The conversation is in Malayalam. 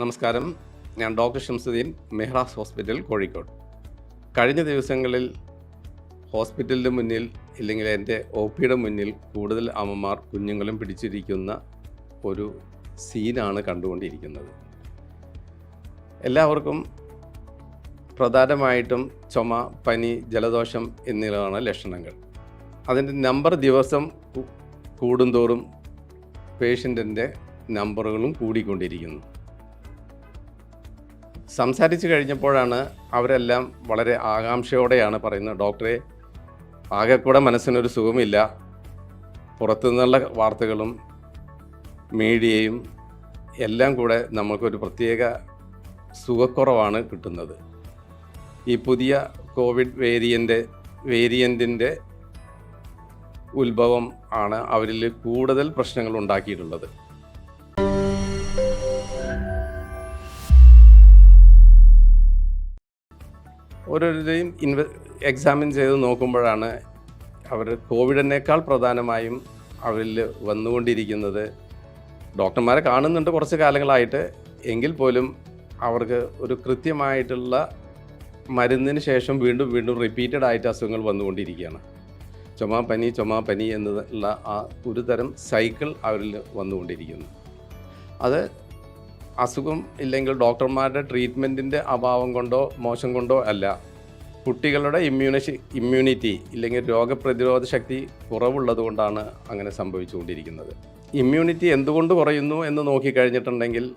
നമസ്കാരം. ഞാൻ ഡോക്ടർ ഷംസുദ്ദീൻ മെഹ്റാസ് ഹോസ്പിറ്റൽ കോഴിക്കോട്. കഴിഞ്ഞ ദിവസങ്ങളിൽ ഹോസ്പിറ്റലിന്റെ മുന്നിൽ ഇല്ലെങ്കിൽ എന്റെ ഒ പിയുടെ മുന്നിൽ കൂടുതൽ അമ്മമാർ കുഞ്ഞുങ്ങളും പിടിച്ചിരിക്കുന്ന ഒരു സീനാണ് കണ്ടുകൊണ്ടിരിക്കുന്നത്. എല്ലാവർക്കും പ്രധാനമായിട്ടും ചുമ പനി ജലദോഷം എന്നിവയാണ് ലക്ഷണങ്ങൾ. അതിന്റെ നമ്പർ ദിവസം കൂടുന്തോറും പേഷ്യന്റിന്റെ നമ്പറുകളും കൂടിക്കൊണ്ടിരിക്കുന്നു. സംസാരിച്ച് കഴിഞ്ഞപ്പോഴാണ് അവരെല്ലാം വളരെ ആകാംക്ഷയോടെയാണ് പറയുന്നത്. ഡോക്ടറെ ആകെക്കൂടെ കൂടെ മനസ്സിനൊരു സുഖമില്ല. പുറത്തുനിന്നുള്ള വാർത്തകളും മീഡിയയും എല്ലാം കൂടെ നമുക്കൊരു പ്രത്യേക സുഖക്കുറവാണ് കിട്ടുന്നത്. ഈ പുതിയ കോവിഡ് വേരിയന്റ് വേരിയന്റിന്റെ ഉത്ഭവം ആണ് അവരിൽ കൂടുതൽ പ്രശ്നങ്ങൾ ഉണ്ടാക്കിയിട്ടുള്ളത്. ഓരോരുത്തരെയും ഇൻവെ എക്സാമിൻ ചെയ്ത് നോക്കുമ്പോഴാണ് അവർ കോവിഡിനേക്കാൾ പ്രധാനമായും അവരിൽ വന്നുകൊണ്ടിരിക്കുന്നത്. ഡോക്ടർമാരെ കാണുന്നുണ്ട് കുറച്ച് കാലങ്ങളായിട്ട്. എങ്കിൽ പോലും അവർക്ക് ഒരു കൃത്യമായിട്ടുള്ള മരുന്നിന് ശേഷം വീണ്ടും വീണ്ടും റിപ്പീറ്റഡ് ആയിട്ട് അസുഖങ്ങൾ വന്നുകൊണ്ടിരിക്കുകയാണ്. ചുമ പനി ചുമ പനി എന്നുള്ള ആ ഒരു തരം സൈക്കിൾ അവരിൽ വന്നുകൊണ്ടിരിക്കുന്നു. അത് അസുഖം ഇല്ലെങ്കിൽ ഡോക്ടർമാരുടെ ട്രീറ്റ്മെന്റിന്റെ അഭാവം കൊണ്ടോ മോശം കൊണ്ടോ അല്ല. കുട്ടികളുടെ ഇമ്മ്യൂണി ഇമ്മ്യൂണിറ്റി ഇല്ലെങ്കിൽ രോഗപ്രതിരോധ ശക്തി കുറവുള്ളത് കൊണ്ടാണ് അങ്ങനെ സംഭവിച്ചുകൊണ്ടിരിക്കുന്നത്. ഇമ്മ്യൂണിറ്റി എന്തുകൊണ്ട് കുറയുന്നു എന്ന് നോക്കിക്കഴിഞ്ഞിട്ടുണ്ടെങ്കിൽ